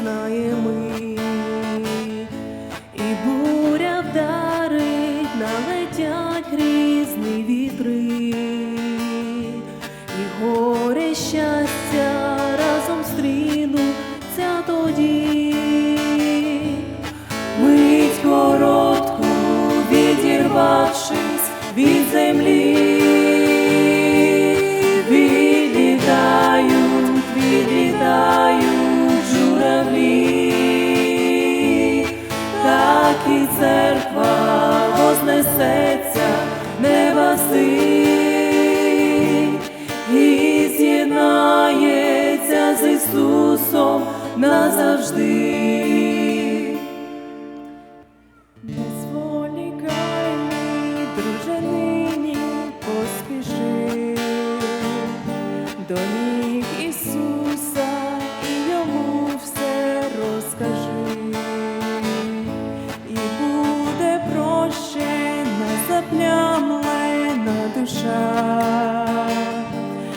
Знає ми, і буря вдарить, налетять різні вітри, і горе щастя разом стрінуться тоді, мить коротку відірвавшись від землі. Так і церква вознесеться неба синь і з'єднається з Ісусом назавжди.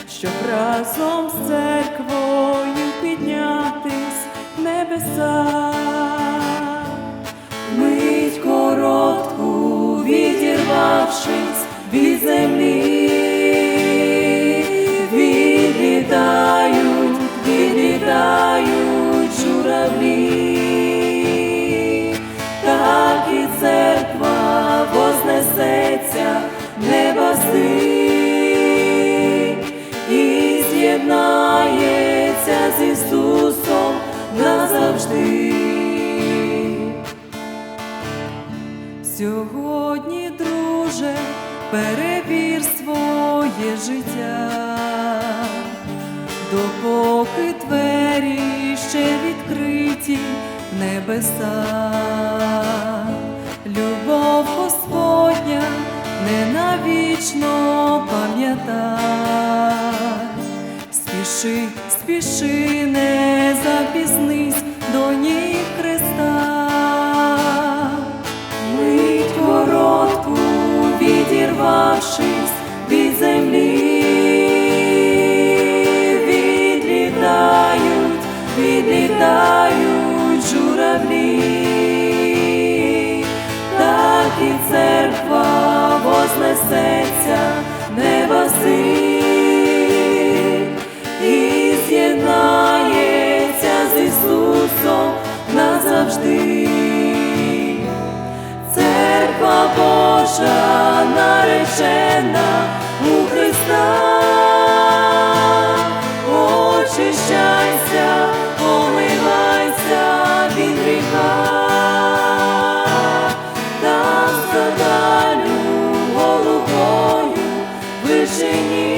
Щоб разом з церквою піднятись в небеса. Мить коротку, відірвавшись від землі, назавжди. Сьогодні, друже, перевір своє життя, допоки двері ще відкриті небеса, любов Господня не навічно пам'ятай, спіши, спіши, не запізнись до ніг Христа. Мить коротку, відірвавшись Божа наречена у Христа, очищайся, помивайся від гріха, та задалю головою вишені.